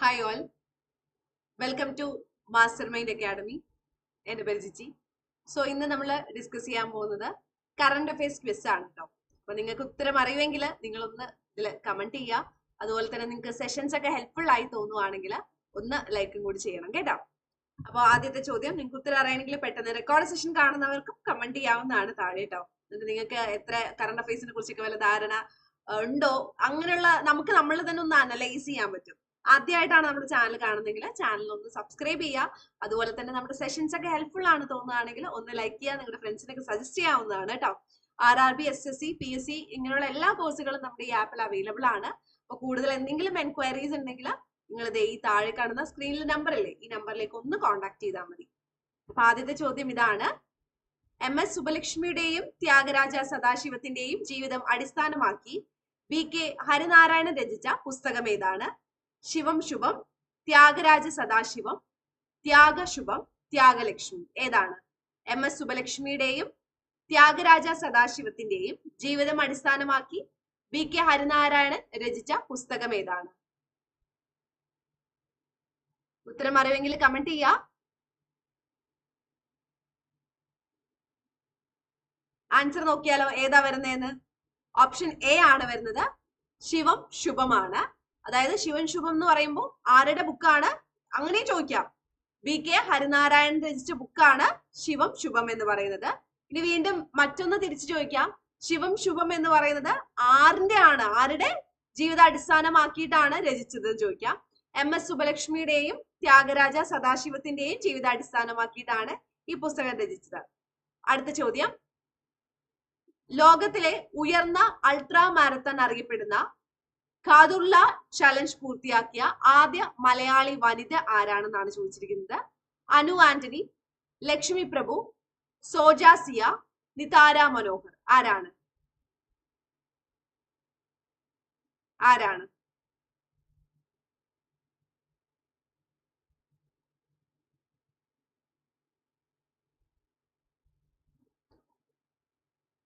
Hi all welcome to master mind academy എന്റെ പേര് Jiji. So ഇന്ന് നമ്മൾ ഡിസ്കസ് ചെയ്യാൻ പോകുന്നത് കറണ്ട് അഫയേഴ്സ് ക്വിസ് ആണ് കേട്ടോ അപ്പൊ നിങ്ങൾക്ക് ഉത്തരം അറിയുമെങ്കിൽ നിങ്ങളൊന്ന് ഇതിൽ കമന്റ് ചെയ്യുക. അതുപോലെ തന്നെ നിങ്ങൾക്ക് സെഷൻസ് ഒക്കെ ഹെൽപ്ഫുൾ ആയി തോന്നുവാണെങ്കിൽ ഒന്ന് ലൈക്കും കൂടി ചെയ്യണം കേട്ടോ. അപ്പോൾ ആദ്യത്തെ ചോദ്യം നിങ്ങൾക്ക് ഉത്തരം അറിയണമെങ്കിൽ പെട്ടെന്ന് റെക്കോർഡ് സെഷൻ കാണുന്നവർക്കും കമന്റ് ചെയ്യാവുന്നതാണ് താഴെ കേട്ടോ എന്നിട്ട് നിങ്ങൾക്ക് എത്ര കറണ്ട് അഫയേഴ്സിനെ കുറിച്ചൊക്കെ വല്ല ധാരണ ഉണ്ടോ? അങ്ങനെയുള്ള നമുക്ക് നമ്മൾ തന്നെ ഒന്ന് അനലൈസ് ചെയ്യാൻ പറ്റും. ആദ്യമായിട്ടാണ് നമ്മുടെ ചാനൽ കാണുന്നതെങ്കിൽ ചാനൽ ഒന്ന് സബ്സ്ക്രൈബ് ചെയ്യുക അതുപോലെ തന്നെ നമ്മുടെ സെഷൻസ് ഒക്കെ ഹെൽപ്ഫുൾ ആണ് തോന്നുകയാണെങ്കിൽ ഒന്ന് ലൈക്ക് ചെയ്യുക നിങ്ങളുടെ ഫ്രണ്ട്സിനൊക്കെ സജസ്റ്റ് ചെയ്യാവുന്നതാണ് കേട്ടോ R R B S S C P S C ഇങ്ങനെയുള്ള എല്ലാ കോഴ്സുകളും നമ്മുടെ ഈ ആപ്പിൽ അവൈലബിൾ ആണ്. അപ്പൊ കൂടുതൽ എന്തെങ്കിലും എൻക്വയറീസ് ഉണ്ടെങ്കിൽ നിങ്ങൾ ദേ ഈ താഴെ കാണുന്ന സ്ക്രീനിലെ നമ്പർ ഇല്ലേ ഈ നമ്പറിലേക്ക് ഒന്ന് കോൺടാക്ട് ചെയ്താൽ മതി. അപ്പൊ ആദ്യത്തെ ചോദ്യം ഇതാണ്. എം എസ് സുബലക്ഷ്മിയുടെയും ത്യാഗരാജ സദാശിവത്തിന്റെയും ജീവിതം അടിസ്ഥാനമാക്കി വി കെ ഹരിനാരായണൻ രചിച്ച പുസ്തകം ഏതാണ്? ശിവം ശുഭം ത്യാഗരാജ സദാശിവം ത്യാഗശുഭം ത്യാഗലക്ഷ്മി. ഏതാണ്? എം എസ് സുബലക്ഷ്മിയുടെയും ത്യാഗരാജ സദാശിവത്തിന്റെയും ജീവിതം അടിസ്ഥാനമാക്കി വി കെ ഹരിനാരായണൻ രചിച്ച പുസ്തകം ഏതാണ്? ഉത്തരം അറിവെങ്കിൽ കമന്റ് ചെയ്യുക ആൻസർ നോക്കിയാലോ ഏതാ വരുന്നതെന്ന്? ഓപ്ഷൻ എ ആണ് വരുന്നത്. ശിവം ശുഭമാണ്. അതായത് ശിവൻ ശുഭം എന്ന് പറയുമ്പോൾ ആരുടെ ബുക്കാണ് അങ്ങനെ ചോദിക്കാം. വി കെ ഹരിനാരായണൻ രചിച്ച ബുക്കാണ് ശിവം ശുഭം എന്ന് പറയുന്നത്. ഇനി വീണ്ടും മറ്റൊന്ന് തിരിച്ചു ചോദിക്കാം. ശിവം ശുഭം എന്ന് പറയുന്നത് ആറിന്റെ ആണ്. ആരുടെ ജീവിത അടിസ്ഥാനമാക്കിയിട്ടാണ് രചിച്ചത് ചോദിക്കാം. എം എസ് സുബലക്ഷ്മിയുടെയും ത്യാഗരാജ സദാശിവത്തിന്റെയും ജീവിത അടിസ്ഥാനമാക്കിയിട്ടാണ് ഈ പുസ്തകം രചിച്ചത്. അടുത്ത ചോദ്യം. ലോകത്തിലെ ഉയർന്ന അൾട്രാ മാരത്തൺ അറിയപ്പെടുന്ന ഖാദുള്ള ചലഞ്ച് പൂർത്തിയാക്കിയ ആദ്യ മലയാളി വനിത ആരാണെന്നാണ് ചോദിച്ചിരിക്കുന്നത്? അനു ആന്റണി ലക്ഷ്മി പ്രഭു സോജാസിയ നിതാര മനോഹർ. ആരാണ്? ആരാണ്?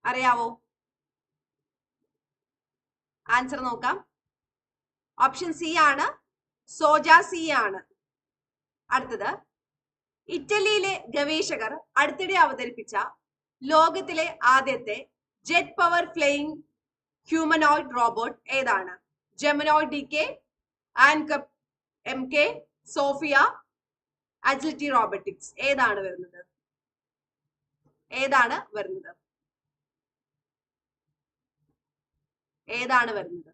അറിയാവോ? ആൻസർ നോക്കാം. ഓപ്ഷൻ സി ആണ് സോജ സി ആണ്. അടുത്തത് ഇറ്റലിയിലെ ഗവേഷകർ അടുത്തിടെ അവതരിപ്പിച്ച ലോകത്തിലെ ആദ്യത്തെ jet power flying humanoid robot ഏതാണ്? Geminoid D K and M K Sophia Agility Robotics ഏതാണ് വരുന്നത്? ഏതാണ് വരുന്നത്? ഏതാണ് വരുന്നത്?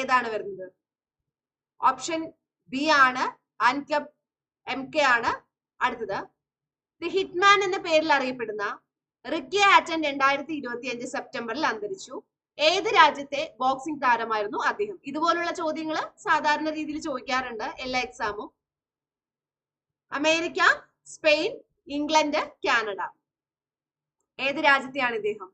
ഏതാണ് വരുന്നത്? ഓപ്ഷൻ ബി ആണ് ആൻകബ് എം കെ ആണ് അടുത്തത്. ദി ഹിറ്റ്മാൻ എന്ന പേരിൽ അറിയപ്പെടുന്ന റിക്കി ആറ്റൻ രണ്ടായിരത്തി ഇരുപത്തി അഞ്ച് സെപ്റ്റംബറിൽ അന്തരിച്ചു. ഏത് രാജ്യത്തെ ബോക്സിംഗ് താരമായിരുന്നു അദ്ദേഹം? ഇതുപോലുള്ള ചോദ്യങ്ങൾ സാധാരണ രീതിയിൽ ചോദിക്കാറുണ്ട് എല്ലാ എക്സാമും അമേരിക്ക സ്പെയിൻ ഇംഗ്ലണ്ട് കാനഡ. ഏത് രാജ്യത്തെയാണ് ഇദ്ദേഹം?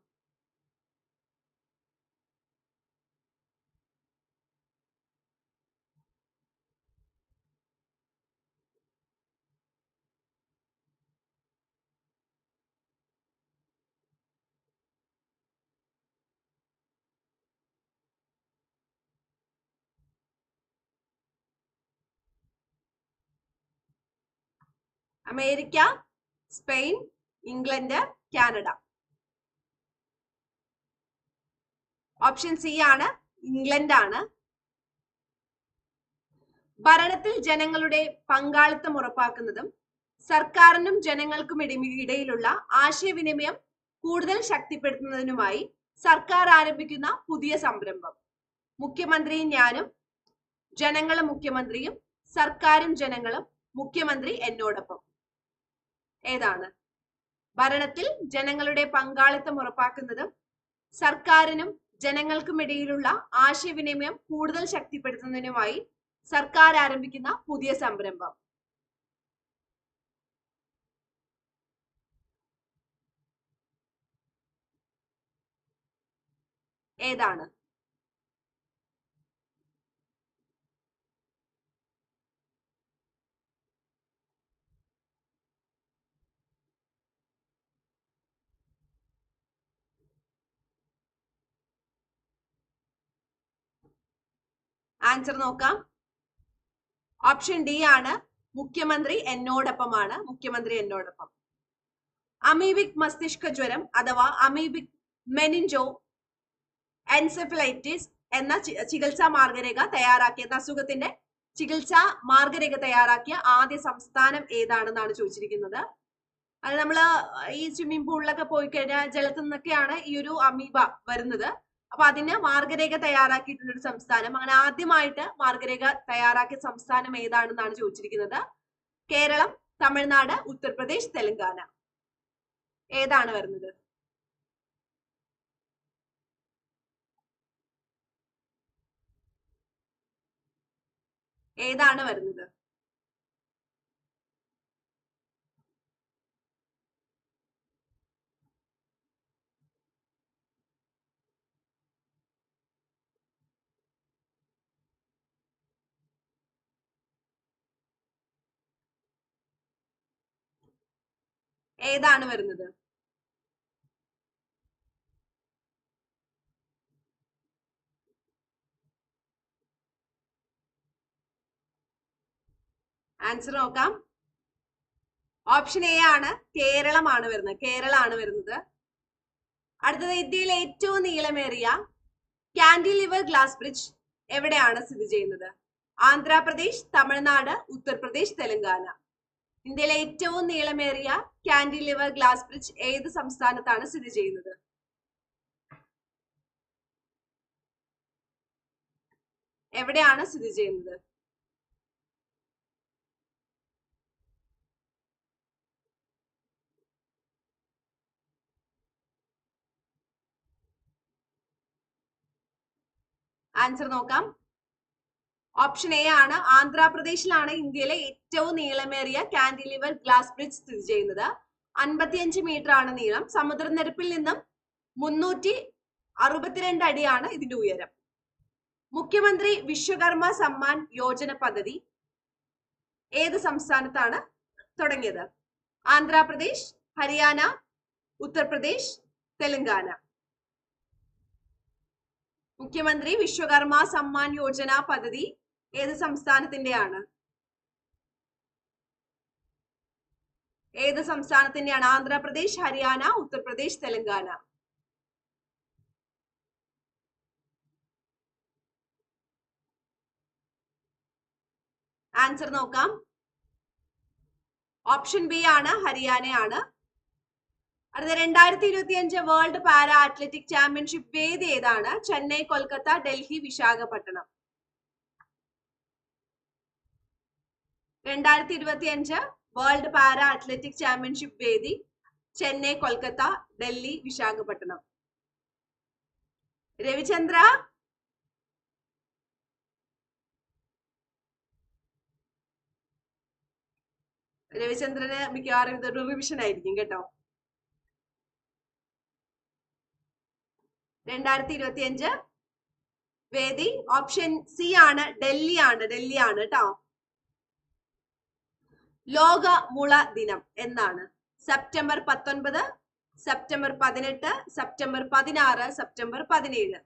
America Spain England Canada. Option C ആണ് ഇംഗ്ലണ്ട് ആണ്. ഭരണത്തിൽ ജനങ്ങളുടെ പങ്കാളിത്തം ഉറപ്പാക്കുന്നതും സർക്കാരിനും ജനങ്ങൾക്കും ഇടി ഇടയിലുള്ള ആശയവിനിമയം കൂടുതൽ ശക്തിപ്പെടുത്തുന്നതിനുമായി സർക്കാർ ആരംഭിക്കുന്ന പുതിയ സംരംഭം. മുഖ്യമന്ത്രിയും ഞാനും ജനങ്ങളും മുഖ്യമന്ത്രിയും സർക്കാരും ജനങ്ങളും മുഖ്യമന്ത്രി എന്നോടൊപ്പം. ഏതാണ്? ഭരണത്തിൽ ജനങ്ങളുടെ പങ്കാളിത്തം ഉറപ്പാക്കുന്നതും സർക്കാരിനും ജനങ്ങൾക്കും ഇടയിലുള്ള ആശയവിനിമയം കൂടുതൽ ശക്തിപ്പെടുത്തുന്നതിനുമായി സർക്കാർ ആരംഭിക്കുന്ന പുതിയ സംരംഭം. ഏതാണ്? ആൻസർ നോക്കാം. ഓപ്ഷൻ ഡി ആണ്. മുഖ്യമന്ത്രി എന്നോടൊപ്പമാണ്. മുഖ്യമന്ത്രി എന്നോടൊപ്പം. അമീബിക് മസ്തിഷ്ക ജ്വരം അഥവാ അമീബിക് മെനിഞ്ചോ എൻസെഫലൈറ്റിസ് എന്ന ചികിത്സാ മാർഗരേഖ തയ്യാറാക്കിയ അസുഖത്തിന്റെ ചികിത്സാ മാർഗരേഖ തയ്യാറാക്കിയ ആദ്യ സംസ്ഥാനം ഏതാണെന്നാണ് ചോദിച്ചിരിക്കുന്നത്. അത് നമ്മൾ ഈ സ്വിമ്മിംഗ് പൂളിലൊക്കെ പോയി കഴിഞ്ഞാൽ ജലത്തിൽ നിന്നൊക്കെയാണ് ഈ ഒരു അമീബ വരുന്നത്. അപ്പൊ അതിന് മാർഗരേഖ തയ്യാറാക്കിയിട്ടുള്ള ഒരു സംസ്ഥാനം. അങ്ങനെ ആദ്യമായിട്ട് മാർഗരേഖ തയ്യാറാക്കിയ സംസ്ഥാനം ഏതാണെന്നാണ് ചോദിച്ചിരിക്കുന്നത്? കേരളം തമിഴ്നാട് ഉത്തർപ്രദേശ് തെലങ്കാന. ഏതാണ് വരുന്നത്? ഏതാണ് വരുന്നത്? ഏതാണ് വരുന്നത്? ആൻസർ നോക്കാം. ഓപ്ഷൻ എ ആണ് കേരളമാണ് വരുന്നത്. കേരളമാണ് വരുന്നത്. അടുത്തത് ഇന്ത്യയിലെ ഏറ്റവും നീളമേറിയ കാൻഡിലിവർ ഗ്ലാസ് ബ്രിഡ്ജ് എവിടെയാണ് സ്ഥിതി ചെയ്യുന്നത്? ആന്ധ്രാപ്രദേശ് തമിഴ്നാട് ഉത്തർപ്രദേശ് തെലങ്കാന. ഇന്ത്യയിലെ ഏറ്റവും നീളമേറിയ കാൻഡിലിവർ ഗ്ലാസ് ബ്രിഡ്ജ് ഏത് സംസ്ഥാനത്താണ് സ്ഥിതി ചെയ്യുന്നത്? എവിടെയാണ് സ്ഥിതി ചെയ്യുന്നത്? ആൻസർ നോക്കാം. ഓപ്ഷൻ എ ആണ് ആന്ധ്രാപ്രദേശിലാണ് ഇന്ത്യയിലെ ഏറ്റവും നീളമേറിയ കാൻഡിലിവർ ഗ്ലാസ് ബ്രിഡ്ജ് സ്ഥിതി ചെയ്യുന്നത്. അൻപത്തിയഞ്ച് മീറ്റർ ആണ് നീളം. സമുദ്രനിരപ്പിൽ നിന്നും മുന്നൂറ്റി അറുപത്തിരണ്ട് അടിയാണ് ഇതിന്റെ ഉയരം. മുഖ്യമന്ത്രി വിശ്വകർമ്മ സമ്മാൻ യോജന പദ്ധതി ഏത് സംസ്ഥാനത്താണ് തുടങ്ങിയത്? ആന്ധ്രാപ്രദേശ് ഹരിയാന ഉത്തർപ്രദേശ് തെലങ്കാന. മുഖ്യമന്ത്രി വിശ്വകർമ്മ സമ്മാൻ യോജന പദ്ധതി ഏത് സംസ്ഥാനത്തിന്റെയാണ് ഏത് സംസ്ഥാനത്തിന്റെയാണ് ആന്ധ്രാപ്രദേശ് ഹരിയാന ഉത്തർപ്രദേശ് തെലങ്കാന. ആൻസർ നോക്കാം. ഓപ്ഷൻ ബി ആണ് ഹരിയാനയാണ്. അടുത്ത രണ്ടായിരത്തി ഇരുപത്തി അഞ്ച് വേൾഡ് പാരാ അത്ലറ്റിക് ചാമ്പ്യൻഷിപ്പ് വേദി ഏതാണ്? ചെന്നൈ കൊൽക്കത്ത ഡൽഹി വിശാഖപട്ടണം. രണ്ടായിരത്തി ഇരുപത്തി അഞ്ച് വേൾഡ് പാരാ അത്ലറ്റിക് ചാമ്പ്യൻഷിപ്പ് വേദി ചെന്നൈ കൊൽക്കത്ത ഡൽഹി വിശാഖപട്ടണം. രവിചന്ദ്ര? രവിചന്ദ്രന് മിക്കവാറും ഇതൊരു റിവിഷൻ ആയിരിക്കും കേട്ടോ. രണ്ടായിരത്തി ഇരുപത്തി അഞ്ച് വേദി ഓപ്ഷൻ സി ആണ് ഡൽഹി ആണ് ഡൽഹി ആണ് കേട്ടോ. ലോക മുള ദിനം എന്നാണ്. സെപ്റ്റംബർ പത്തൊൻപത് സെപ്റ്റംബർ പതിനെട്ട് സെപ്റ്റംബർ പതിനാറ് സെപ്റ്റംബർ പതിനേഴ്.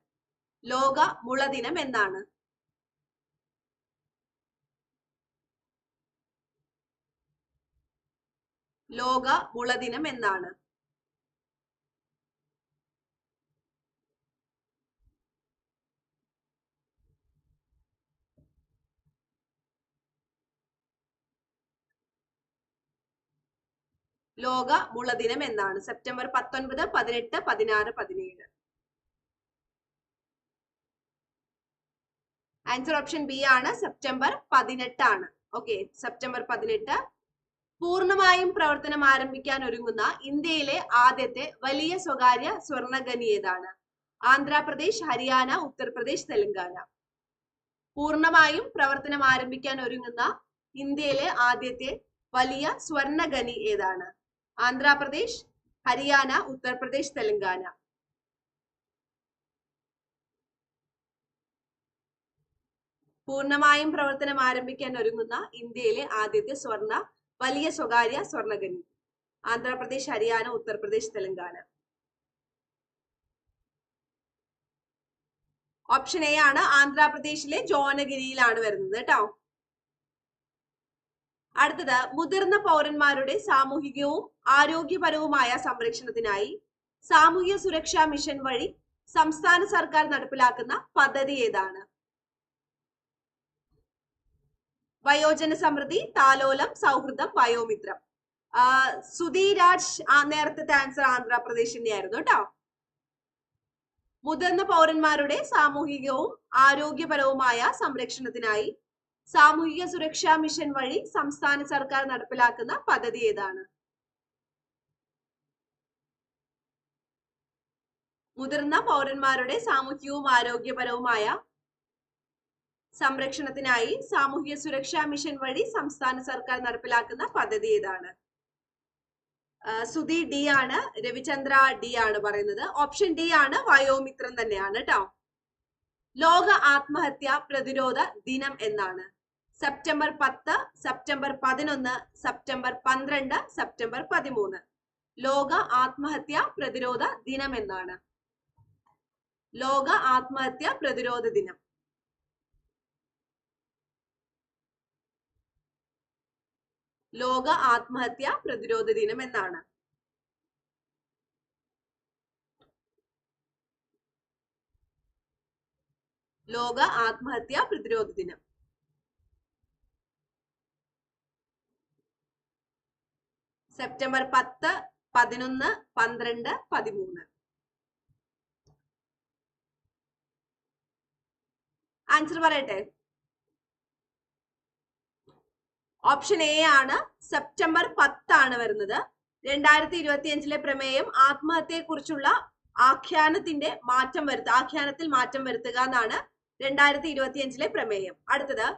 ലോക മുള ദിനം എന്നാണ്. ലോക മുള ദിനം എന്നാണ്. ലോക മുളദിനം എന്നാണ്. സെപ്റ്റംബർ പത്തൊൻപത് പതിനെട്ട് പതിനാറ് പതിനേഴ്. ആൻസർ ഓപ്ഷൻ ബി ആണ്. സെപ്റ്റംബർ പതിനെട്ടാണ്. ഓക്കെ സെപ്റ്റംബർ പതിനെട്ട്. പൂർണമായും പ്രവർത്തനം ആരംഭിക്കാൻ ഒരുങ്ങുന്ന ഇന്ത്യയിലെ ആദ്യത്തെ വലിയ സ്വകാര്യ സ്വർണഖനി ഏതാണ്? ആന്ധ്രാപ്രദേശ് ഹരിയാന ഉത്തർപ്രദേശ് തെലങ്കാന. പൂർണമായും പ്രവർത്തനം ആരംഭിക്കാൻ ഒരുങ്ങുന്ന ഇന്ത്യയിലെ ആദ്യത്തെ വലിയ സ്വർണഖനി ഏതാണ്? ആന്ധ്രാപ്രദേശ് ഹരിയാന ഉത്തർപ്രദേശ് തെലങ്കാന. പൂർണമായും പ്രവർത്തനം ആരംഭിക്കാൻ ഒരുങ്ങുന്ന ഇന്ത്യയിലെ ആദ്യത്തെ സ്വർണ വലിയ സ്വകാര്യ സ്വർണഖനി ആന്ധ്രാപ്രദേശ് ഹരിയാന ഉത്തർപ്രദേശ് തെലങ്കാന. ഓപ്ഷൻ എ ആണ് ആന്ധ്രാപ്രദേശിലെ ജോനഗിരിയിലാണ് വരുന്നത് കേട്ടോ. അടുത്തത് മുതിർന്ന പൗരന്മാരുടെ സാമൂഹികവും ആരോഗ്യപരവുമായ സംരക്ഷണത്തിനായി സാമൂഹ്യ സുരക്ഷാ മിഷൻ വഴി സംസ്ഥാന സർക്കാർ നടപ്പിലാക്കുന്ന പദ്ധതി ഏതാണ്? വയോജന സമൃദ്ധി താലോലം സൗഹൃദം വയോമിത്രം. സുധീരാജ് നേരത്തെ ആൻസർ ആന്ധ്രാപ്രദേശിന്റെ ആയിരുന്നു കേട്ടോ. മുതിർന്ന പൗരന്മാരുടെ സാമൂഹികവും ആരോഗ്യപരവുമായ സംരക്ഷണത്തിനായി സാമൂഹിക സുരക്ഷാ മിഷൻ വഴി സംസ്ഥാന സർക്കാർ നടപ്പിലാക്കുന്ന പദ്ധതി ഏതാണ്? മുതിർന്ന പൗരന്മാരുടെ സാമൂഹികവും ആരോഗ്യപരവുമായ സംരക്ഷണത്തിനായി സാമൂഹിക സുരക്ഷാ മിഷൻ വഴി സംസ്ഥാന സർക്കാർ നടപ്പിലാക്കുന്ന പദ്ധതി ഏതാണ്? സുധി ഡി ആണ് രവിചന്ദ്ര ഡി ആണ് പറയുന്നത്. ഓപ്ഷൻ ഡി ആണ് വയോമിത്രം തന്നെയാണ് കേട്ടോ ലോക ആത്മഹത്യ പ്രതിരോധ ദിനം എന്നാണ്. സെപ്റ്റംബർ പത്ത് സെപ്റ്റംബർ പതിനൊന്ന് സെപ്റ്റംബർ പന്ത്രണ്ട് സെപ്റ്റംബർ പതിമൂന്ന്. ലോക ആത്മഹത്യ പ്രതിരോധ ദിനം എന്നാണ്. ലോക ആത്മഹത്യ പ്രതിരോധ ദിനം. ലോക ആത്മഹത്യ പ്രതിരോധ ദിനം എന്നാണ്. ലോക ആത്മഹത്യ പ്രതിരോധ ദിനം. സെപ്റ്റംബർ പത്ത് പതിനൊന്ന് പന്ത്രണ്ട് പതിമൂന്ന്. ആൻസർ പറയട്ടെ? ഓപ്ഷൻ എ ആണ്. സെപ്റ്റംബർ പത്താണ് വരുന്നത്. രണ്ടായിരത്തി ഇരുപത്തി അഞ്ചിലെ പ്രമേയം ആത്മഹത്യയെ കുറിച്ചുള്ള ആഖ്യാനത്തിന്റെ മാറ്റം വരുത്തുക ആഖ്യാനത്തിൽ മാറ്റം വരുത്തുക എന്നാണ് രണ്ടായിരത്തി ഇരുപത്തി അഞ്ചിലെ പ്രമേയം. അടുത്തത്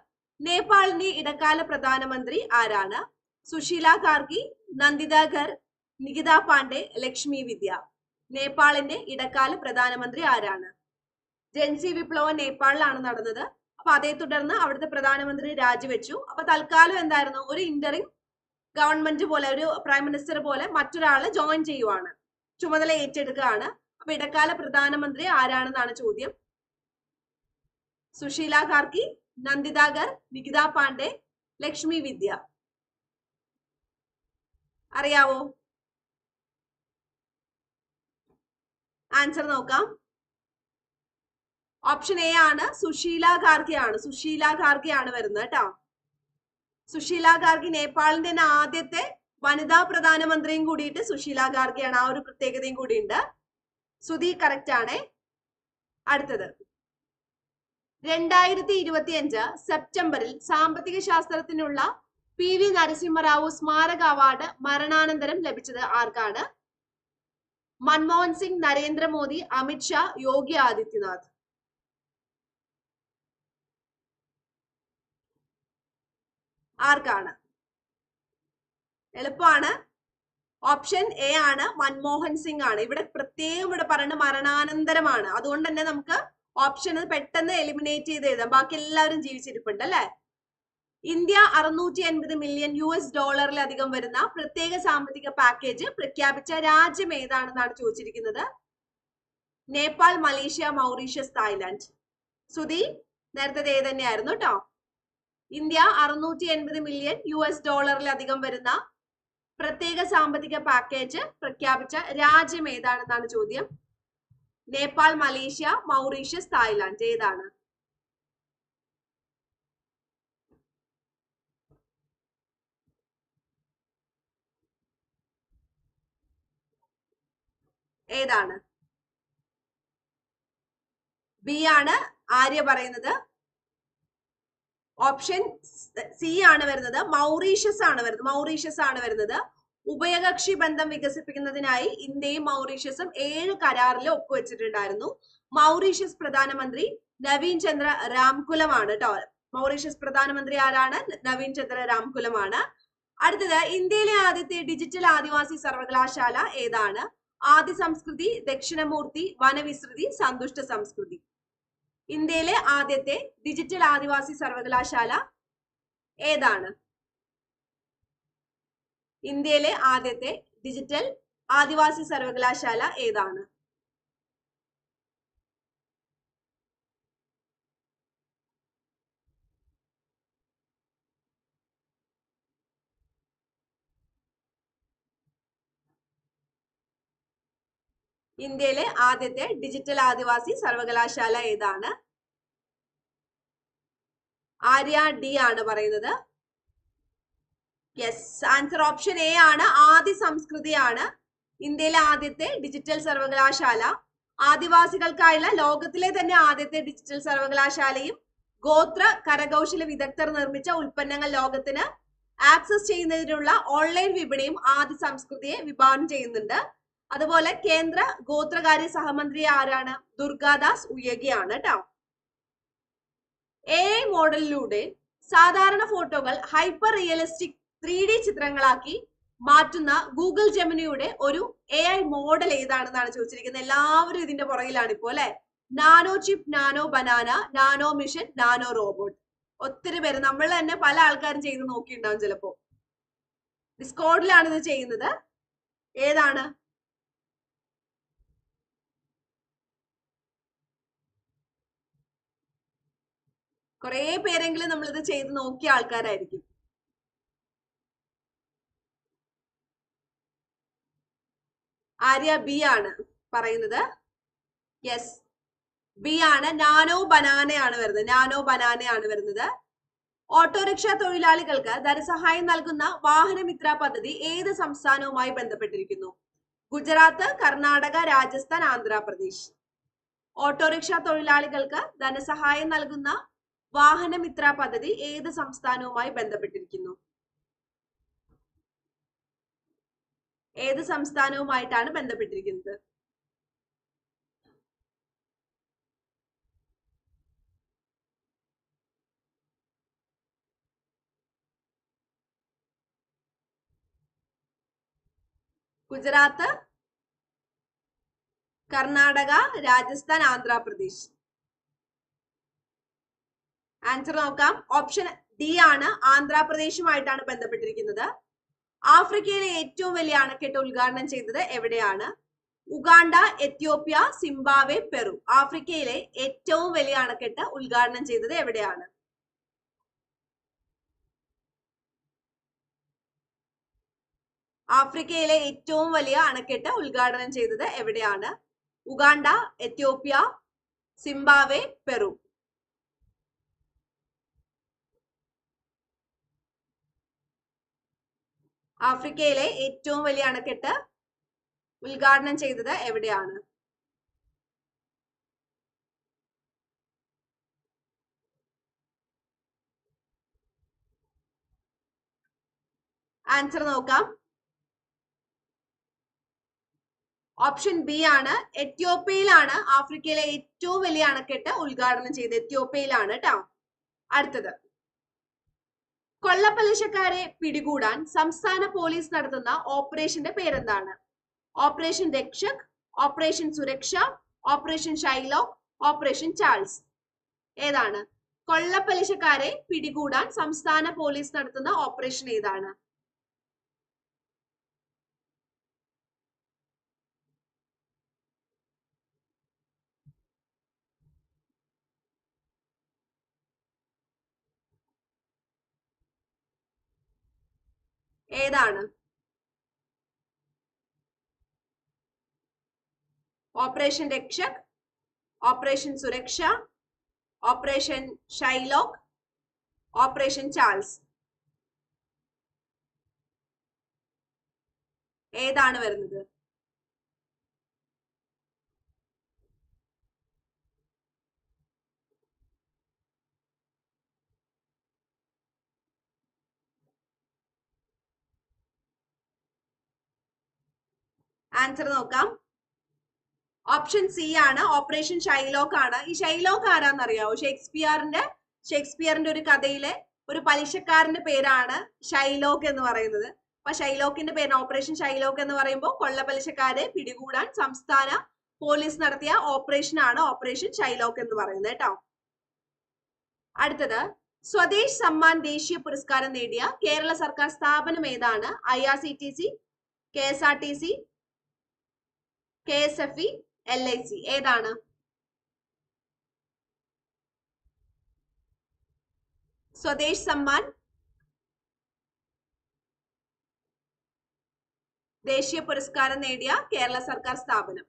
നേപ്പാളിന്റെ ഇടക്കാല പ്രധാനമന്ത്രി ആരാണ്? സുശീല കാർഗി നന്ദിത ഘർ നികിത പാണ്ഡെ ലക്ഷ്മി വിദ്യ. നേപ്പാളിന്റെ ഇടക്കാല പ്രധാനമന്ത്രി ആരാണ്? ജൻസി വിപ്ലവം നേപ്പാളിലാണ് നടന്നത്. അപ്പൊ അതേ തുടർന്ന് അവിടുത്തെ പ്രധാനമന്ത്രി രാജിവെച്ചു. അപ്പൊ തൽക്കാലം എന്തായിരുന്നു? ഒരു ഇന്ററിംഗ് ഗവൺമെന്റ് പോലെ ഒരു പ്രൈം മിനിസ്റ്റർ പോലെ മറ്റൊരാളെ ജോയിൻ ചെയ്യുവാണ്. ചുമതല ഏറ്റെടുക്കുകയാണ്. അപ്പൊ ഇടക്കാല പ്രധാനമന്ത്രി ആരാണെന്നാണ് ചോദ്യം. സുശീല കാർക്കി നന്ദിതാഗർ നികിത പാണ്ഡെ ലക്ഷ്മി വിദ്യ. അറിയാവോ? ആൻസർ നോക്കാം. ഓപ്ഷൻ എ ആണ് സുശീല ഖാർഗെ ആണ് സുശീല ഖാർഗെ ആണ് വരുന്നത് കേട്ടോ. സുശീല ഗാർഗി നേപ്പാളിന്റെ തന്നെ ആദ്യത്തെ വനിതാ പ്രധാനമന്ത്രിയും കൂടിയിട്ട് സുശീല ഗാർഗിയാണ് ആ ഒരു പ്രത്യേകതയും കൂടിയുണ്ട്. സുധി കറക്റ്റ് ആണേ. അടുത്തത്. രണ്ടായിരത്തി ഇരുപത്തി അഞ്ച് സെപ്റ്റംബറിൽ സാമ്പത്തിക ശാസ്ത്രത്തിനുള്ള പി വി നരസിംഹറാവു സ്മാരക അവാർഡ് മരണാനന്തരം ലഭിച്ചത് ആർക്കാണ്? മൻമോഹൻ സിംഗ് നരേന്ദ്രമോദി അമിത്ഷാ യോഗി ആദിത്യനാഥ്. ആർക്കാണ്? എളുപ്പമാണ്. ഓപ്ഷൻ എ ആണ് മൻമോഹൻ സിംഗ് ആണ്. ഇവിടെ പ്രത്യേകം ഇവിടെ പറയുന്നത് മരണാനന്തരമാണ്. അതുകൊണ്ട് തന്നെ നമുക്ക് ഓപ്ഷൻ പെട്ടെന്ന് എലിമിനേറ്റ് ചെയ്ത് എഴുതാം. ബാക്കി എല്ലാവരും ജീവിച്ചിരിപ്പുണ്ട് അല്ലെ? ഇന്ത്യ അറുന്നൂറ്റി അൻപത് മില്യൺ യു എസ് ഡോളറിലധികം വരുന്ന പ്രത്യേക സാമ്പത്തിക പാക്കേജ് പ്രഖ്യാപിച്ച രാജ്യം ഏതാണെന്നാണ് ചോദിച്ചിരിക്കുന്നത്? Nepal Malaysia Mauritius Thailand Sudhi നേരത്തെ ഏത് തന്നെയായിരുന്നു കേട്ടോ ഇന്ത്യ അറുന്നൂറ്റി എൺപത് മില്യൺ യു എസ് ഡോളറിലധികം വരുന്ന പ്രത്യേക സാമ്പത്തിക പാക്കേജ് പ്രഖ്യാപിച്ച രാജ്യം ഏതാണെന്നാണ് ചോദ്യം? നേപ്പാൾ മലേഷ്യ മൗറീഷ്യസ് തായ്ലാന്റ് ഏതാണ്? ഏതാണ്? ബി ആണ് ആര്യ പറയുന്നത്. ഓപ്ഷൻ സി ആണ് വരുന്നത്. മൗറീഷ്യസ് ആണ് വരുന്നത്. മൗറീഷ്യസ് ആണ് വരുന്നത്. ഉഭയകക്ഷി ബന്ധം വികസിപ്പിക്കുന്നതിനായി ഇന്ത്യയും മൗറീഷ്യസും ഏഴ് കരാറിൽ ഒപ്പുവെച്ചിട്ടുണ്ടായിരുന്നു. മൗറീഷ്യസ് പ്രധാനമന്ത്രി നവീൻ ചന്ദ്ര രാംകുലമാണ് കേട്ടോ മൗറീഷ്യസ് പ്രധാനമന്ത്രി ആരാണ്? നവീൻ ചന്ദ്ര രാംകുലമാണ്. അടുത്തത് ഇന്ത്യയിലെ ആദ്യത്തെ ഡിജിറ്റൽ ആദിവാസി സർവകലാശാല ഏതാണ്? ആദി സംസ്കൃതി ദക്ഷിണമൂർത്തി വനവിസ്തൃതി സന്തുഷ്ട സംസ്കൃതി. ഇന്ത്യയിലെ ആദ്യത്തെ ഡിജിറ്റൽ ആദിവാസി സർവകലാശാല ഏതാണ്? ഇന്ത്യയിലെ ആദ്യത്തെ ഡിജിറ്റൽ ആദിവാസി സർവകലാശാല ഏതാണ്? ഇന്ത്യയിലെ ആദ്യത്തെ ഡിജിറ്റൽ ആദിവാസി സർവകലാശാല ഏതാണ്? ആര്യ ഡി ആണ് പറയുന്നത്. യെസ് ആൻസർ ഓപ്ഷൻ എ ആണ്. ആദ്യ സംസ്കൃതിയാണ് ഇന്ത്യയിലെ ആദ്യത്തെ ഡിജിറ്റൽ സർവകലാശാല ആദിവാസികൾക്കായുള്ള ലോകത്തിലെ തന്നെ ആദ്യത്തെ ഡിജിറ്റൽ സർവകലാശാലയും ഗോത്ര കരകൗശല വിദഗ്ധർ നിർമ്മിച്ച ഉൽപ്പന്നങ്ങൾ ലോകത്തിന് ആക്സസ് ചെയ്യുന്നതിനുള്ള ഓൺലൈൻ വിപണിയും ആദ്യ സംസ്കൃതിയെ വിഭാവനം ചെയ്യുന്നുണ്ട്. അതുപോലെ കേന്ദ്ര ഗോത്രകാര്യ സഹമന്ത്രി ആരാണ്? ദുർഗാദാസ് ഉയഗിയാണ് കേട്ടോ എ മോഡലിലൂടെ സാധാരണ ഫോട്ടോകൾ ഹൈപ്പർ റിയലിസ്റ്റിക് ത്രീ ഡി ചിത്രങ്ങളാക്കി മാറ്റുന്ന ഗൂഗിൾ ജെമിനിയുടെ ഒരു എ ഐ മോഡൽ ഏതാണെന്നാണ് ചോദിച്ചിരിക്കുന്നത്. എല്ലാവരും ഇതിന്റെ പുറകിലാണ് ഇപ്പോ അല്ലെ? Nano chip nano banana nano mission nano robot. ഒത്തിരി പേര് നമ്മൾ തന്നെ പല ആൾക്കാരും ചെയ്ത് നോക്കിയിട്ടുണ്ടാവും ചിലപ്പോ ഡിസ്കോഡിലാണ് ഇത് ചെയ്യുന്നത്. ഏതാണ്? കുറെ പേരെങ്കിലും നമ്മളിത് ചെയ്ത് നോക്കിയ ആൾക്കാരായിരിക്കും. ആര്യ ബി ആണ് പറയുന്നത്. യെസ് ബി ആണ്. നാനോ ബനാനയാണ് വരുന്നത്. നാനോ ബനാനയാണ് വരുന്നത്. ഓട്ടോറിക്ഷ തൊഴിലാളികൾക്ക് ധനസഹായം നൽകുന്ന വാഹനമിത്ര പദ്ധതി ഏത് സംസ്ഥാനവുമായി ബന്ധപ്പെട്ടിരിക്കുന്നു? ഗുജറാത്ത് കർണാടക രാജസ്ഥാൻ ആന്ധ്രാപ്രദേശ്. ഓട്ടോറിക്ഷ തൊഴിലാളികൾക്ക് ധനസഹായം നൽകുന്ന വാഹനമിത്ര പദ്ധതി ഏത് സംസ്ഥാനവുമായി ബന്ധപ്പെട്ടിരിക്കുന്നു? ഏത് സംസ്ഥാനവുമായിട്ടാണ് ബന്ധപ്പെട്ടിരിക്കുന്നത്? ഗുജറാത്ത് കർണാടക രാജസ്ഥാൻ ആന്ധ്രാപ്രദേശ്. ആൻസർ നോക്കാം. ഓപ്ഷൻ ഡി ആണ്. ആന്ധ്രാപ്രദേശുമായിട്ടാണ് ബന്ധപ്പെട്ടിരിക്കുന്നത്. ആഫ്രിക്കയിലെ ഏറ്റവും വലിയ അണക്കെട്ട് ഉദ്ഘാടനം ചെയ്തത് എവിടെയാണ്? Uganda Ethiopia Zimbabwe Peru. ആഫ്രിക്കയിലെ ഏറ്റവും വലിയ അണക്കെട്ട് ഉദ്ഘാടനം ചെയ്തത് എവിടെയാണ്? ആഫ്രിക്കയിലെ ഏറ്റവും വലിയ അണക്കെട്ട് ഉദ്ഘാടനം ചെയ്തത് എവിടെയാണ്? Uganda Ethiopia Zimbabwe Peru. ആഫ്രിക്കയിലെ ഏറ്റവും വലിയ അണക്കെട്ട് ഉദ്ഘാടനം ചെയ്തത് എവിടെയാണ്? ആൻസർ നോക്കാം. ഓപ്ഷൻ ബി ആണ്. എത്യോപ്യയിലാണ് ആഫ്രിക്കയിലെ ഏറ്റവും വലിയ അണക്കെട്ട് ഉദ്ഘാടനം ചെയ്തത്. എത്യോപ്യയിലാണ് കേട്ടോ അടുത്തത്. കൊള്ളപ്പലിശക്കാരെ പിടികൂടാൻ സംസ്ഥാന പോലീസ് നടത്തുന്ന ഓപ്പറേഷന്റെ പേരെന്താണ്? Operation Rakshak operation Suraksha operation Shylock operation Charles. ഏതാണ്? കൊള്ളപ്പലിശക്കാരെ പിടികൂടാൻ സംസ്ഥാന പോലീസ് നടത്തുന്ന ഓപ്പറേഷൻ ഏതാണ്? ഏതാണ്? Operation Rakshak operation Suraksha operation Shylock operation Charles. ഏതാണ് വരുന്നത്? ആൻസർ നോക്കാം. ഓപ്ഷൻ സി ആണ്. ഓപ്പറേഷൻ ഷൈലോക്ക് ആണ്. ഈ ഷൈലോക്ക് ആരാന്നറിയാവോ? ഷേക്സ്പിയറിന്റെ ഷേക്സ്പിയറിന്റെ ഒരു കഥയിലെ ഒരു പലിശക്കാരന്റെ പേരാണ് ഷൈലോക്ക് എന്ന് പറയുന്നത്. അപ്പൊ ഷൈലോക്കിന്റെ പേര് ഓപ്പറേഷൻ ഷൈലോക്ക് എന്ന് പറയുമ്പോൾ കൊള്ള കൊള്ളപ്പലിശക്കാരെ പിടികൂടാൻ സംസ്ഥാന പോലീസ് നടത്തിയ ഓപ്പറേഷൻ ആണ് ഓപ്പറേഷൻ ഷൈലോക്ക് എന്ന് പറയുന്നത് കേട്ടോ. അടുത്തത്. സ്വദേശ് സമ്മാൻ ദേശീയ പുരസ്കാരം നേടിയ കേരള സർക്കാർ സ്ഥാപനം ഏതാണ്? I R C T C K S R T C K S F E L I C. ഏതാണ്? സ്വദേശ് സമ്മാൻ. ദേശീയ പുരസ്കാരം നേടിയ കേരള സർക്കാർ സ്ഥാപനം.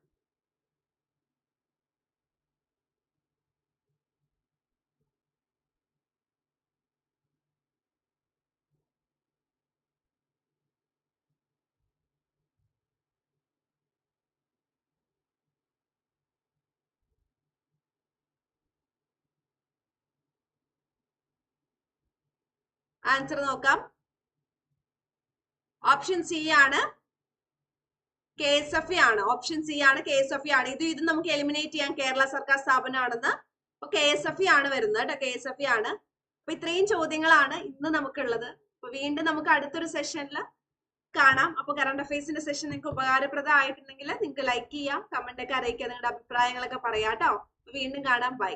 ആൻസർ നോക്കാം. ഓപ്ഷൻ സി ആണ് കെ എസ് എഫ് ആണ്. ഓപ്ഷൻ സി ആണ് കെ എസ് എഫ് ആണ്. ഇത് ഇത് നമുക്ക് എലിമിനേറ്റ് ചെയ്യാൻ കേരള സർക്കാർ സ്ഥാപനമാണെന്ന്. അപ്പൊ കെ എസ് എഫ് ഇ ആണ് വരുന്നത് കേട്ടോ. കെ എസ് എഫ് ആണ്. അപ്പൊ ഇത്രയും ചോദ്യങ്ങളാണ് ഇന്ന് നമുക്കുള്ളത്. അപ്പൊ വീണ്ടും നമുക്ക് അടുത്തൊരു സെഷനിൽ കാണാം. അപ്പൊ കറണ്ട് അഫയേഴ്സിന്റെ സെഷൻ നിങ്ങൾക്ക് ഉപകാരപ്രദമായിട്ടുണ്ടെങ്കിൽ നിങ്ങൾക്ക് ലൈക്ക് ചെയ്യാം. കമന്റ് ഒക്കെ അറിയിക്കുക നിങ്ങളുടെ അഭിപ്രായങ്ങളൊക്കെ പറയാം കേട്ടോ. വീണ്ടും കാണാം. ബൈ